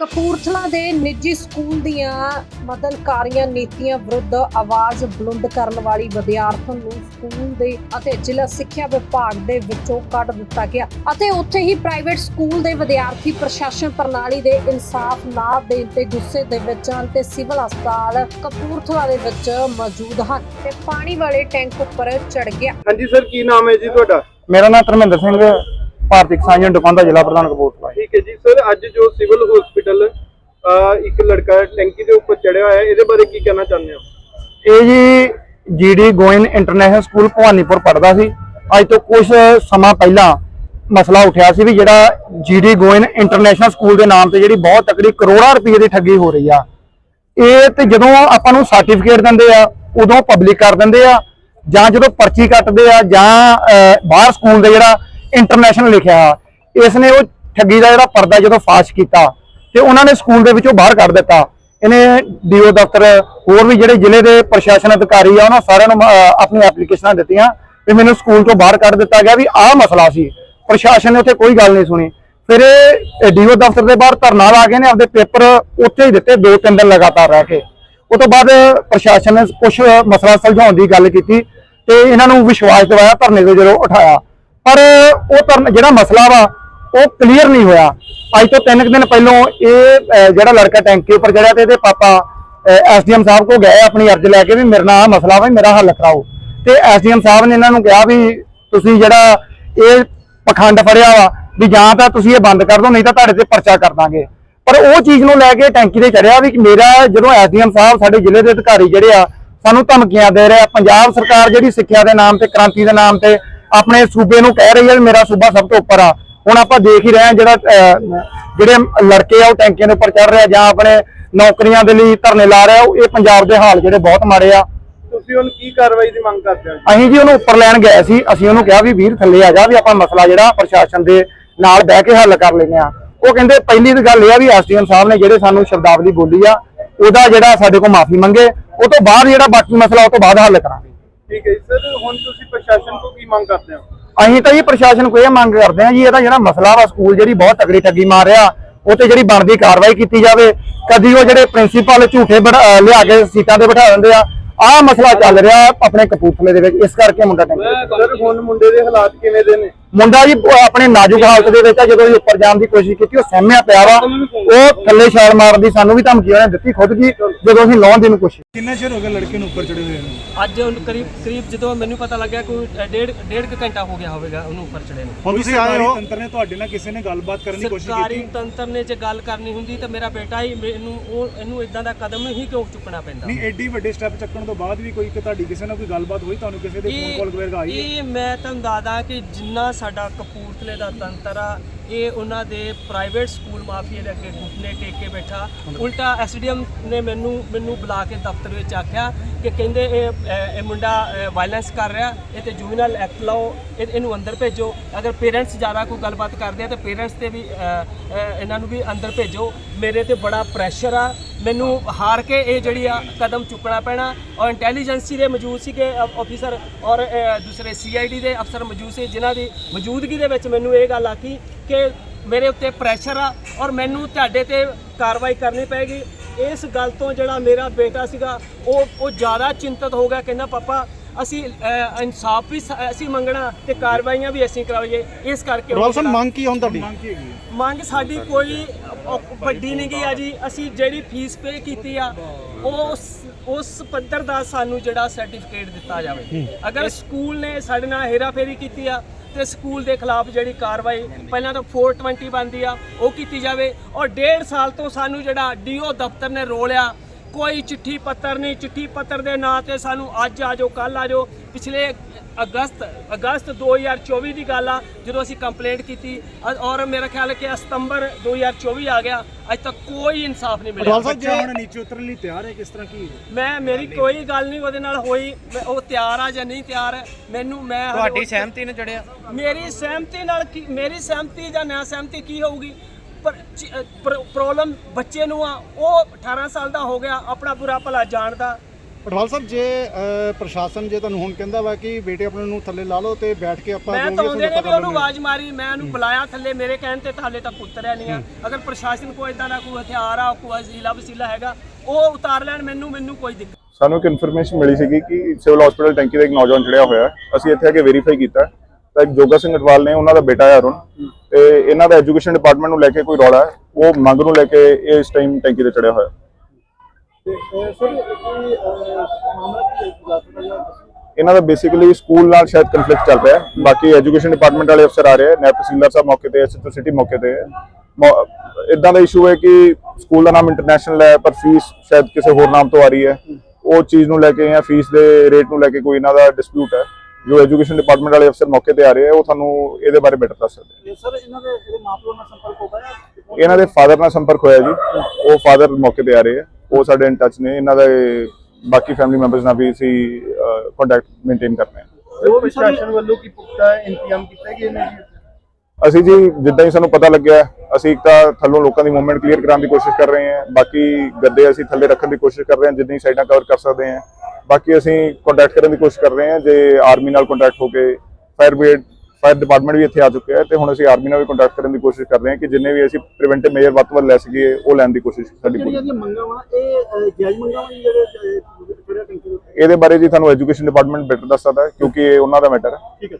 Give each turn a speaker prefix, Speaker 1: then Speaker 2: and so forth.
Speaker 1: ਕਪੂਰਥਲਾ ਦੇ ਨਿੱਜੀ ਸਕੂਲ ਦੀਆਂ ਮਦਦਕਾਰੀਆਂ ਨੀਤੀਆਂ ਵਿਰੁੱਧ ਆਵਾਜ਼ ਬੁਲੰਦ ਕਰਨ ਵਾਲੀ ਵਿਦਿਆਰਥਣ ਨੂੰ ਸਕੂਲ ਦੇ ਅਤੇ ਜ਼ਿਲ੍ਹਾ ਸਿੱਖਿਆ ਵਿਭਾਗ ਦੇ ਵਿੱਚੋਂ ਕੱਢ ਦਿੱਤਾ ਗਿਆ ਅਤੇ ਉੱਥੇ ਹੀ ਪ੍ਰਾਈਵੇਟ ਸਕੂਲ ਦੇ ਵਿਦਿਆਰਥੀ ਪ੍ਰਸ਼ਾਸਨ ਪ੍ਰਣਾਲੀ ਦੇ ਇਨਸਾਫ ਨਾ ਦੇਣ ਤੇ ਗੁੱਸੇ ਦੇ ਵਿੱਚ ਹਨ ਤੇ ਸਿਵਲ ਹਸਪਤਾਲ ਕਪੂਰਥਲਾ ਦੇ ਵਿੱਚ ਮੌਜੂਦ ਹਨ ਤੇ ਪਾਣੀ ਵਾਲੇ ਟੈਂਕ ਉੱਪਰ ਚੜ ਗਿਆ।
Speaker 2: ਹਾਂਜੀ ਸਰ ਕੀ ਨਾਮ ਹੈ ਜੀ ਤੁਹਾਡਾ?
Speaker 3: ਮੇਰਾ ਨਾਮ ਧਰਮਿੰਦਰ ਸਿੰਘ ਭਾਰਤੀ ਕਿਸਾਨ ਯੂਨੀਅਨ ਦੁਕਾਨ ਦਾ ਜ਼ਿਲ੍ਹਾ ਪ੍ਰਧਾਨ ਕਪੂਰਥਲਾ
Speaker 2: ਠੀਕ ਹੈ ਜੀ ਸਰ ਅੱਜ ਜੋ ਸਿਵਲ ਹਸਪੀਟਲ ਇੱਕ ਲੜਕਾ ਟੈਂਕੀ ਦੇ ਉੱਪਰ ਚੜਿਆ ਹੋਇਆ ਹੈ ਇਹਦੇ ਬਾਰੇ ਕੀ ਕਹਿਣਾ ਚਾਹੁੰਦੇ ਹੋ?
Speaker 3: ਇਹ ਜੀ G D Goenka international school Bhawanipur ਪੜਦਾ ਸੀ। ਅੱਜ ਤੋਂ ਕੁਝ ਸਮਾਂ ਪਹਿਲਾਂ ਮਸਲਾ ਉੱਠਿਆ ਸੀ ਵੀ ਜਿਹੜਾ ਜੀਡੀ ਗੋਇਨ ਇੰਟਰਨੈਸ਼ਨਲ ਸਕੂਲ ਦੇ ਨਾਮ ਤੇ ਜਿਹੜੀ ਬਹੁਤ ਤਕੜੀ ਕਰੋੜਾਂ ਰੁਪਏ ਦੀ ਠੱਗੀ ਹੋ ਰਹੀ ਆ। ਇਹ ਤੇ ਜਦੋਂ ਆਪਾਂ ਨੂੰ ਸਰਟੀਫਿਕੇਟ ਦਿੰਦੇ ਆ ਉਦੋਂ ਪਬਲਿਕ ਕਰ ਦਿੰਦੇ ਆ ਜਾਂ ਜਦੋਂ ਪਰਚੀ ਕੱਟਦੇ ਆ ਜਾਂ ਬਾਹਰ ਸਕੂਲ ਦੇ ਜਿਹੜਾ ਇੰਟਰਨੈਸ਼ਨਲ ਲਿਖਿਆ। ਇਸ ਨੇ ਉਹ ਠੱਗੀ ਦਾ ਜਿਹੜਾ ਪਰਦਾ ਜਦੋਂ ਫਾਸ਼ ਕੀਤਾ ਤੇ ਉਹਨਾਂ ਨੇ ਸਕੂਲ ਦੇ ਵਿੱਚੋਂ ਬਾਹਰ ਕੱਢ ਦਿੱਤਾ। ਇਹਨੇ ਡੀਓ ਦਫ਼ਤਰ, ਹੋਰ ਵੀ ਜਿਹੜੇ ਜ਼ਿਲ੍ਹੇ ਦੇ ਪ੍ਰਸ਼ਾਸਨ ਅਧਿਕਾਰੀ ਆ, ਉਹਨਾਂ ਸਾਰਿਆਂ ਨੂੰ ਆਪਣੀ ਐਪਲੀਕੇਸ਼ਨਾਂ ਦਿੱਤੀਆਂ ਵੀ ਮੈਨੂੰ ਸਕੂਲ ਤੋਂ ਬਾਹਰ ਕੱਢ ਦਿੱਤਾ ਗਿਆ ਵੀ ਆਹ ਮਸਲਾ ਸੀ। ਪ੍ਰਸ਼ਾਸਨ ਨੇ ਉੱਥੇ ਕੋਈ ਗੱਲ ਨਹੀਂ ਸੁਣੀ। ਫਿਰ ਇਹ ਡੀਓ ਦਫ਼ਤਰ ਦੇ ਬਾਹਰ ਧਰਨਾ ਲਾ ਕੇ ਨੇ ਆਪਦੇ ਪੇਪਰ ਉੱਥੇ ਹੀ ਦਿੱਤੇ, ਦੋ ਤਿੰਨ ਦਿਨ ਲਗਾਤਾਰ ਰਹਿ ਕੇ। ਉਹ ਤੋਂ ਬਾਅਦ ਪ੍ਰਸ਼ਾਸਨ ਨੇ ਕੁਝ ਮਸਲਾ ਸੁਲਝਾਉਣ ਦੀ ਗੱਲ ਕੀਤੀ ਤੇ ਇਹਨਾਂ ਨੂੰ ਵਿਸ਼ਵਾਸ ਦਿਵਾਇਆ, ਧਰਨੇ ਤੋਂ ਜਦੋਂ ਉਠਾਇਆ। ਪਰ ਉਹ ਧਰਨ, ਜਿਹੜਾ ਮਸਲਾ ਵਾ, ਉਹ ਕਲੀਅਰ ਨਹੀਂ ਹੋਇਆ। ਅੱਜ ਤੋਂ ਤਿੰਨ ਕੁ ਦਿਨ ਪਹਿਲਾਂ ਇਹ ਜਿਹੜਾ ਲੜਕਾ ਟੈਂਕੀ ਉੱਪਰ ਚੜਿਆ ਤੇ ਇਹਦੇ ਪਾਪਾ ਐਸਡੀਐਮ ਸਾਹਿਬ ਕੋ ਗਏ, ਆਪਣੀ ਅਰਜ਼ ਲੈ ਕੇ ਵੀ ਮੇਰੇ ਨਾਲ ਮਸਲਾ ਵਾ ਮੇਰਾ ਹੱਲ ਕਰਾਓ। ਤੇ ਐਸਡੀਐਮ ਸਾਹਿਬ ਨੇ ਇਹਨਾਂ ਨੂੰ ਕਿਹਾ ਵੀ ਤੁਸੀਂ ਜਿਹੜਾ ਇਹ ਪਖੰਡ ਫੜਿਆ ਵਾ, ਵੀ ਜਾਂ ਤਾਂ ਤੁਸੀਂ ਇਹ ਬੰਦ ਕਰ ਦਿਓ, ਨਹੀਂ ਤਾਂ ਤੁਹਾਡੇ ਤੇ ਪਰਚਾ ਕਰ ਦਾਂਗੇ। ਪਰ ਉਹ ਚੀਜ਼ ਨੂੰ ਲੈ ਕੇ ਟੈਂਕੀ ਤੇ ਚੜਿਆ ਵੀ ਮੇਰਾ ਜਦੋਂ ਐਸਡੀਐਮ ਸਾਹਿਬ ਸਾਡੇ ਜ਼ਿਲ੍ਹੇ ਦੇ ਅਧਿਕਾਰੀ ਜਿਹੜੇ ਆ, ਸਾਨੂੰ ਧਮਕੀਆਂ ਦੇ ਰਹੇ ਆ। ਪੰਜਾਬ ਸਰਕਾਰ ਜਿਹੜੀ ਸਿੱਖਿਆ ਦੇ ਨਾਮ ਤੇ, ਕ੍ਰਾਂਤੀ ਦੇ ਨਾਮ ਤੇ ਆਪਣੇ ਸੂਬੇ ਨੂੰ ਕਹਿ ਰਹੀ ਹੈ ਮੇਰਾ ਸੂਬਾ ਸਭ ਤੋਂ ਉੱਪਰ ਆ। ਹੁਣ ਆਪਾਂ ਦੇਖ ਹੀ ਰਹੇ ਹਾਂ ਜਿਹੜਾ ਜਿਹੜੇ ਲੜਕੇ ਆ ਉਹ ਟੈਂਕੀਆਂ ਦੇ ਉੱਪਰ ਚੜ ਰਹੇ ਆ ਜਾਂ ਆਪਣੇ ਨੌਕਰੀਆਂ ਦੇ ਲਈ ਧਰਨੇ ਲਾ ਰਹੇ ਆ ਇਹ ਪੰਜਾਬ ਦੇ ਹਾਲ ਜਿਹੜੇ ਬਹੁਤ ਮਾੜੇ ਆ।
Speaker 2: ਤੁਸੀਂ ਹੁਣ ਕੀ ਕਾਰਵਾਈ ਦੀ ਮੰਗ ਕਰਦੇ ਹੋ?
Speaker 3: ਅਸੀਂ ਜੀ ਉਹਨੂੰ ਉੱਪਰ ਲੈਣ ਗਏ ਸੀ। ਅਸੀਂ ਉਹਨੂੰ ਕਿਹਾ ਵੀ ਵੀਰ ਥੱਲੇ ਆ ਜਾ ਵੀ ਆਪਾਂ ਮਸਲਾ ਜਿਹੜਾ ਪ੍ਰਸ਼ਾਸਨ ਦੇ ਨਾਲ ਬਹਿ ਕੇ ਹੱਲ ਕਰ ਲੈਨੇ ਆ। ਉਹ ਕਹਿੰਦੇ ਪਹਿਲੀ ਤਾਂ ਗੱਲ ਇਹ ਆ ਵੀ ਐਸਡੀਐਮ ਸਾਹਿਬ ਨੇ ਜਿਹੜੇ ਸਾਨੂੰ ਸ਼ਬਦਾਵਲੀ ਬੋਲੀ ਆ ਉਹਦਾ ਜਿਹੜਾ ਸਾਡੇ ਕੋਲ ਮਾਫੀ ਮੰਗੇ ਉਹ ਤੋਂ ਬਾਅਦ ਜਿਹੜਾ ਬਾਕੀ ਮਸਲਾ ਉਹ ਤੋਂ ਬਾਅਦ ਹੱਲ ਕਰਾਂਗੇ।
Speaker 2: ਠੀਕ ਹੈ ਜੀ ਸਰ ਹੁਣ ਤੁਸੀਂ ਪ੍ਰਸ਼ਾਸਨ ਤੋਂ ਕੀ ਮੰਗ ਕਰਦੇ ਹੋ?
Speaker 3: ਅਸੀਂ ਤਾਂ ਜੀ ਪ੍ਰਸ਼ਾਸਨ ਕੋਲ ਇਹ ਮੰਗ ਕਰਦੇ ਹਾਂ ਜੀ ਇਹਦਾ ਜਿਹੜਾ ਮਸਲਾ ਵਾ ਸਕੂਲ ਜਿਹੜੀ ਬਹੁਤ ਤਕੜੀ ਠੱਗੀ ਮਾਰ ਰਿਹਾ ਉਹ ਤੇ ਜਿਹੜੀ ਬਣਦੀ ਕਾਰਵਾਈ ਕੀਤੀ ਜਾਵੇ। ਕਦੀ ਉਹ ਜਿਹੜੇ ਪ੍ਰਿੰਸੀਪਲ ਝੂਠੇ ਅਹ ਲਿਆ ਕੇ ਸੀਟਾਂ ਤੇ ਬਿਠਾ ਦਿੰਦੇ ਆ ਆਹ ਮਸਲਾ ਚੱਲ ਰਿਹਾ ਆਪਣੇ ਕਪੂਰਥਲੇ ਦੇ ਵਿੱਚ ਇਸ ਕਰਕੇ ਮੁੰਡਾ ਟੈਂਕੀ
Speaker 2: ਸਰ ਹੁਣ ਮੁੰਡੇ ਦੇ ਹਾਲਾਤ ਕਿਵੇਂ ਦੇ ਨੇ?
Speaker 3: ਮੁੰਡਾ ਜੀ ਆਪਣੇ ਨਾਜ਼ੁਕ ਹਾਲਤ ਦੇ ਵਿੱਚ ਆ ਜਦੋਂ ਅਸੀਂ ਉੱਪਰ ਜਾਣ ਦੀ ਕੋਸ਼ਿਸ਼ ਕੀਤੀ ਉਹ ਸਹਿਮਿਆ ਪਿਆ ਵਾ। ਉਹ ਥੱਲੇ ਛਾਲ ਮਾਰਨ ਦੀ ਸਾਨੂੰ ਵੀ ਧਮਕੀ ਉਹਨੇ ਦਿੱਤੀ ਖੁਦ ਕੀ ਜਦੋਂ ਅਸੀਂ ਲਾਉਣ ਦੀ ਨੂੰ ਕੋਸ਼ਿਸ਼
Speaker 4: ਕਿੰਨਾ ਚਿਰ ਹੋ ਗਿਆ ਲੜਕੇ ਨੂੰ ਉੱਪਰ ਚੜੇ ਹੋਏ ਨੂੰ?
Speaker 5: ਅੱਜ ਉਹਨੂੰ ਕਰੀਬ ਕਰੀਬ ਜਦੋਂ ਮੈਨੂੰ ਪਤਾ ਲੱਗਿਆ ਕੋਈ ਡੇਢ ਡੇਢ ਕੁ ਘੰਟਾ ਹੋ ਗਿਆ ਹੋਵੇਗਾ ਉਹਨੂੰ ਉੱਪਰ ਚੜੇ ਨੂੰ।
Speaker 4: ਹੁਣ ਤੁਸੀਂ ਆਏ ਹੋ। ਤੰਤਰ ਨੇ ਤੁਹਾਡੇ ਨਾਲ ਕਿਸੇ ਨੇ ਗੱਲਬਾਤ ਕਰਨ ਦੀ ਕੋਸ਼ਿਸ਼
Speaker 5: ਸਰਕਾਰੀ
Speaker 4: ਕੀਤੀ
Speaker 5: ਤੰਤਰ ਨੇ ਜੇ ਗੱਲ ਕਰਨੀ ਹੁੰਦੀ ਤਾਂ ਮੇਰਾ ਬੇਟਾ ਹੀ ਮੈਨੂੰ ਉਹ ਇਹਨੂੰ ਇਦਾਂ ਦਾ ਕਦਮ ਹੀ ਕਿਉਂ ਚੁੱਕਣਾ ਪੈਂਦਾ?
Speaker 4: ਨਹੀਂ ਐਡੀ ਵੱਡੇ ਸਟੈਪ ਚੱਕਣ ਤੋਂ ਬਾਅਦ ਵੀ ਕੋਈ ਤੁਹਾਡੀ ਕਿਸੇ ਨਾਲ ਕੋਈ ਗੱਲਬਾਤ ਹੋਈ? ਤੁਹਾਨੂੰ ਕਿਸੇ ਦੇ ਫੋਨ ਕਾਲ ਵਗੈਰਾ ਆਈ
Speaker 5: ਇਹ ਮੈਂ ਤੁਹਾਨੂੰ ਦੱਸਦਾ ਕਿ ਜਿੰਨਾ ਸਾਡਾ ਕਪੂਰਥਲੇ ਦਾ ਤੰਤਰ ਆ। ਇਹ ਉਹਨਾਂ ਦੇ ਪ੍ਰਾਈਵੇਟ ਸਕੂਲ ਮਾਫੀਆ ਦੇ ਅੱਗੇ ਘੁੱਟਨੇ ਟੇਕ ਕੇ ਬੈਠਾ। ਉਲਟਾ ਐਸਡੀਐਮ ਨੇ ਮੈਨੂੰ ਮੈਨੂੰ ਬੁਲਾ ਕੇ ਦਫ਼ਤਰ ਵਿੱਚ ਆਖਿਆ ਕਿ ਕਹਿੰਦੇ ਇਹ ਇਹ ਮੁੰਡਾ ਵਾਇਲੈਂਸ ਕਰ ਰਿਹਾ ਇਹ ਤੇ ਜੂਵੀਨਲ ਐਕਟ ਲਾਓ ਇਹਨੂੰ ਅੰਦਰ ਭੇਜੋ। ਅਗਰ ਪੇਰੈਂਟਸ ਜ਼ਿਆਦਾ ਕੋਈ ਗੱਲਬਾਤ ਕਰਦੇ ਆ ਤਾਂ ਪੇਰੈਂਟਸ ਤੇ ਵੀ ਇਹਨਾਂ ਨੂੰ ਵੀ ਅੰਦਰ ਭੇਜੋ। ਮੇਰੇ ਤੇ ਬੜਾ ਪ੍ਰੈਸ਼ਰ ਆ। ਮੈਨੂੰ ਹਾਰ ਕੇ ਇਹ ਜਿਹੜੀ ਆ ਕਦਮ ਚੁੱਕਣਾ ਪੈਣਾ। ਔਰ ਇੰਟੈਲੀਜੈਂਸੀ ਦੇ ਮੌਜੂਦ ਸੀਗੇ ਆਫੀਸਰ ਔਰ ਅ, ਦੂਸਰੇ ਸੀਆਈਡੀ ਦੇ ਅਫਸਰ ਮੌਜੂਦ ਸੀ ਜਿਨ੍ਹਾਂ ਦੀ ਮੌਜੂਦਗੀ ਦੇ ਵਿੱਚ ਮੈਨੂੰ ਇਹ ਗੱਲ ਆਖੀ ਕਿ ਮੇਰੇ ਉੱਤੇ ਪ੍ਰੈਸ਼ਰ ਆ ਔਰ ਮੈਨੂੰ ਤੁਹਾਡੇ ਤੇ ਕਾਰਵਾਈ ਕਰਨੀ ਪਏਗੀ। ਇਸ ਗੱਲ ਤੋਂ ਜਿਹੜਾ ਮੇਰਾ ਬੇਟਾ ਸੀਗਾ ਉਹ ਉਹ ਜ਼ਿਆਦਾ ਚਿੰਤਤ ਹੋ ਗਿਆ ਕਹਿੰਦਾ ਪਾਪਾ ਅਸੀਂ ਇਨਸਾਫ ਵੀ ਸ- ਅਸੀਂ ਮੰਗਣਾ ਤੇ ਕਾਰਵਾਈਆਂ ਵੀ ਅਸੀਂ ਕਰਾਈਏ। ਇਸ ਕਰਕੇ ਉਹ ਜਿਹੜਾ-
Speaker 4: ਮੰਗ ਕੀ ਹੁਣ ਤੁਹਾਡੀ? ਮੰਗ ਕੀ ਹੈਗੀ ਹੈ?
Speaker 5: ਮੰਗ ਸਾਡੀ ਕੋਈ ਵੱਡੀ ਨਹੀਂ ਗਈ ਆ ਜੀ। ਅਸੀਂ ਜਿਹੜੀ ਫੀਸ ਪੇ ਕੀਤੀ ਆ ਉਸ ਉਸ ਪੱਧਰ ਦਾ ਸਾਨੂੰ ਜਿਹੜਾ ਸਰਟੀਫਿਕੇਟ ਦਿੱਤਾ ਜਾਵੇ। ਅਗਰ ਸਕੂਲ ਨੇ ਸਾਡੇ ਨਾਲ ਹੇਰਾਫੇਰੀ ਕੀਤੀ ਆ ਤੇ ਸਕੂਲ ਦੇ ਖਿਲਾਫ ਜਿਹੜੀ ਕਾਰਵਾਈ ਪਹਿਲਾਂ ਤਾਂ 420 ਬਣਦੀ ਆ, ਉਹ ਕੀਤੀ ਜਾਵੇ ਔਰ ਡੇਢ ਸਾਲ ਤੋਂ ਸਾਨੂੰ ਜਿਹੜਾ ਡੀਓ ਦਫ਼ਤਰ ਨੇ ਰੋਲਿਆ ਕੋਈ ਚਿੱਠੀ ਪੱਤਰ ਨਹੀਂ ਚਿੱਠੀ ਪੱਤਰ ਦੇ ਨਾਂ ਤੇ ਸਾਨੂੰ ਅੱਜ ਆ ਜਾਓ ਕੱਲ ਆ ਜਾਓ। ਪਿਛਲੇ ਅਗਸਤ ਅਗਸਤ 2024 ਦੀ ਗੱਲ ਆ ਜਦੋਂ ਅਸੀਂ ਕੰਪਲੇਂਟ ਕੀਤੀ ਔਰ ਮੇਰਾ ਖਿਆਲ ਹੈ ਕਿ ਸਤੰਬਰ 2024 ਆ ਗਿਆ ਅੱਜ ਤੱਕ ਕੋਈ ਇਨਸਾਫ ਨਹੀਂ ਮਿਲਿਆ।
Speaker 4: ਬੱਚਾ ਹੁਣ ਨੀਚੇ ਉਤਰਨ ਲਈ ਤਿਆਰ ਹੈ ਕਿਸ ਤਰ੍ਹਾਂ ਕੀ
Speaker 5: ਮੈਂ ਮੇਰੀ ਕੋਈ ਗੱਲ ਨਹੀਂ ਉਹਦੇ ਨਾਲ ਹੋਈ ਮੈਂ- ਉਹ ਤਿਆਰ ਆ ਜਾਂ ਨਹੀਂ ਤਿਆਰ ਹੈ ਮੈਨੂੰ ਮੈਂ ਤੁਹਾਡੀ ਸਹਿਮਤੀ ਨਾਲ ਜੜਿਆ। ਮੇਰੀ ਸਹਿਮਤੀ ਨਾਲ ਕੀ ਮੇਰੀ ਸਹਿਮਤੀ ਜਾਂ ਨਾ ਸਹਿਮਤੀ ਕੀ ਹੋਊਗੀ? ਪ੍ਰੋਬਲਮ ਬੱਚੇ ਨੂੰ ਆ ਉਹ 18 ਸਾਲ ਦਾ ਹੋ ਗਿਆ ਆਪਣਾ ਬੁਰਾ ਭਲਾ ਜਾਣਦਾ।
Speaker 6: ਪਟਵਾਲ ਸਾਹਿਬ ਜੇ ਪ੍ਰਸ਼ਾਸਨ ਜੇ ਤੁਹਾਨੂੰ ਹੁਣ ਕਹਿੰਦਾ ਵਾ ਕਿ ਬੇਟੇ ਆਪਣੇ ਨੂੰ ਥੱਲੇ ਲਾ ਲਓ ਤੇ ਬੈਠ ਕੇ ਆਪਾਂ
Speaker 5: ਮੈਂ ਤਾਂ ਆਉਂਦੇ ਨੇ ਵੀ ਉਹਨੂੰ। ਆਵਾਜ਼ ਮਾਰੀ ਮੈਂ ਉਹਨੂੰ ਬੁਲਾਇਆ ਥੱਲੇ ਮੇਰੇ ਕਹਿਣ ਤੇ ਤਾਂ ਹਾਲੇ ਤੱਕ ਉਤਰਿਆ ਨਹੀਂ ਆ। ਅਗਰ ਪ੍ਰਸ਼ਾਸਨ ਕੋਲ ਇਦਾਂ ਦਾ ਕੋਈ ਹਥਿਆਰ ਆ ਕੋਈ ਵਸੀਲਾ ਵਸੀਲਾ ਹੈਗਾ ਉਹ ਉਤਾਰ ਲੈਣ ਮੈਨੂੰ ਮੈਨੂੰ ਕੋਈ ਦਿੱਕਤ
Speaker 7: ਸਾਨੂੰ ਇੱਕ ਇਨਫੋਰਮੇਸ਼ਨ ਮਿਲੀ ਸੀਗੀ ਕਿ ਸਿਵਲ ਹਸਪੀਟਲ ਟੈਂਕੀ ਦਾ ਇੱਕ ਨੌਜਵਾਨ ਚੜਿਆ ਹੋਇਆ। ਅਸੀਂ ਇੱਥੇ ਆ ਕੇ ਵੈਰੀਫਾਈ ਕੀਤਾ ਤਾਂ ਇੱਕ ਜੋਗਾ ਸਿੰਘ ਅਟਵਾਲ ਨੇ ਉਹਨਾਂ ਦਾ ਬੇਟਾ ਹੈ ਅਰੁਣ ਤੇ ਇਹਨਾਂ ਦਾ ਐਜੂਕੇਸ਼ਨ ਡਿਪਾਰਟਮੈਂਟ ਨੂੰ ਲੈ ਕੇ ਕੋਈ ਰੌਲਾ ਹੈ ਉਹ ਮੰਗ ਨੂੰ ਲੈ ਕੇ ਇਸ ਟਾਈਮ ਟੈਂਕੀ ਤੇ ਚੜਿਆ ਹੋਇਆ। ਇਹਨਾਂ ਦਾ ਬੇਸਿਕਲੀ ਸਕੂਲ ਨਾਲ ਸ਼ਾਇਦ ਕਨਫਲਿਕਟ ਚੱਲ ਰਿਹਾ ਹੈ। ਬਾਕੀ ਐਜੂਕੇਸ਼ਨ ਡਿਪਾਰਟਮੈਂਟ ਵਾਲੇ ਅਫਸਰ ਆ ਰਹੇ ਨਾਇਬ ਤਹਿਸੀਲਦਾਰ ਸਾਹਿਬ ਮੌਕੇ ਤੇ ਐਸਐਚਓ ਸਿਟੀ ਮੌਕੇ ਤੇ। ਇਦਾਂ ਦਾ ਇਸ਼ੂ ਹੈ ਕਿ ਸਕੂਲ ਦਾ ਨਾਮ ਇੰਟਰਨੈਸ਼ਨਲ ਹੈ ਪਰ ਫੀਸ ਸ਼ਾਇਦ ਕਿਸੇ ਹੋਰ ਨਾਮ ਤੋਂ ਆ ਰਹੀ ਹੈ। ਉਹ ਚੀਜ਼ ਨੂੰ ਲੈ ਕੇ ਜਾਂ ਫੀਸ ਦੇ ਰੇਟ ਨੂੰ ਲੈ ਕੇ ਕੋਈ ਇਹਨਾਂ ਦਾ ਡਿਸਪਿਊਟ ਹੈ। ਜੋ ਐਜੂਕੇਸ਼ਨ ਡਿਪਾਰਟਮੈਂਟ ਵਾਲੇ ਅਫਸਰ ਮੌਕੇ ਤੇ ਆ ਰਹੇ ਹੈ ਉਹ ਤੁਹਾਨੂੰ ਇਹਦੇ ਬਾਰੇ ਬੈਟਰ ਦੱਸ ਸਕਦੇ
Speaker 2: ਸਰ ਇਹਨਾਂ ਦੇ ਇਹਦੇ ਮਾਪਿਆਂ ਨਾਲ ਸੰਪਰਕ ਹੋ ਪਾਇਆ
Speaker 7: ਹੈ। ਇਹਨਾਂ ਦੇ ਫਾਦਰ ਨਾਲ ਸੰਪਰਕ ਹੋਇਆ ਜੀ। ਉਹ ਫਾਦਰ ਮੌਕੇ ਤੇ ਆ ਰਹੇ ਹੈ ਉਹ ਸਾਡੇ ਇਨ ਟੱਚ ਨੇ। ਇਹਨਾਂ ਦੇ ਬਾਕੀ ਫੈਮਿਲੀ ਮੈਂਬਰਸ ਨਾਲ ਵੀ ਅਸੀਂ ਕੰਟੈਕਟ ਮੇਨਟੇਨ ਕਰ ਰਹੇ ਹਾਂ
Speaker 2: ਉਹ ਪ੍ਰਸ਼ਾਸਨ ਵੱਲੋਂ ਕੀ ਪੁਖਤਾ ਇੰਤਜ਼ਾਮ ਕੀਤਾ ਗਿਆ ਨੇ ਜੀ
Speaker 7: ਅਸੀਂ ਜੀ ਜਿੱਦਾਂ ਹੀ ਸਾਨੂੰ ਪਤਾ ਲੱਗਿਆ ਅਸੀਂ ਇੱਕ ਤਾਂ ਥੱਲੋਂ ਲੋਕਾਂ ਦੀ ਮੂਵਮੈਂਟ ਕਲੀਅਰ ਕਰਾਉਣ ਦੀ ਕੋਸ਼ਿਸ਼ ਕਰ ਰਹੇ ਹਾਂ ਬਾਕੀ ਗੱਦੇ ਅਸੀਂ ਥੱਲੇ ਰੱਖਣ ਦੀ ਕੋਸ਼ਿਸ਼ ਕਰ ਰਹੇ ਹਾਂ ਜਿੰਨੀ ਸਾਈਡਾਂ ਕਵਰ ਕਰ ਸਕਦੇ ਹਾਂ ਬਾਕੀ ਅਸੀਂ ਕੰਟੈਕਟ ਕਰਨ ਦੀ ਕੋਸ਼ਿਸ਼ ਕਰ ਰਹੇ ਹਾਂ ਜੇ ਆਰਮੀ ਨਾਲ ਕੰਟੈਕਟ ਹੋ ਕੇ ਫਾਇਰ ਬ੍ਰਿਗੇਡ ਫਾਇਰ ਡਿਪਾਰਟਮੈਂਟ ਵੀ ਇੱਥੇ ਆ ਚੁੱਕਿਆ ਹੈ ਤੇ ਹੁਣ ਅਸੀਂ ਆਰਮੀ ਨਾਲ ਵੀ ਕੰਟੈਕਟ ਕਰਨ ਦੀ ਕੋਸ਼ਿਸ਼ ਕਰ ਰਹੇ ਹਾਂ ਕਿ ਜਿੰਨੇ ਵੀ ਅਸੀਂ ਪ੍ਰੀਵੈਂਟਿਵ ਮੇਜਰ ਵੱਧ ਤੋਂ ਵੱਧ ਲੈ ਸਕੀਏ ਉਹ ਲੈਣ ਦੀ ਕੋਸ਼ਿਸ਼ ਸਾਡੀ ਪੂਰੀ।
Speaker 2: ਜਿਹੜੀਆਂ ਮੰਗਾਂ ਵਾ ਇਹ ਜਾਇਜ਼ ਮੰਗਾਂ ਵਾ ਜਿਹੜੇ
Speaker 7: ਇਹਦੇ ਬਾਰੇ ਜੀ ਤੁਹਾਨੂੰ ਐਜੂਕੇਸ਼ਨ ਡਿਪਾਰਟਮੈਂਟ ਬੈਟਰ ਦੱਸ ਸਕਦਾ ਹੈ ਕਿਉਂਕਿ ਇਹ ਉਹਨਾਂ ਦਾ ਮੈਟਰ ਹੈ।
Speaker 2: ਠੀਕ ਹੈ।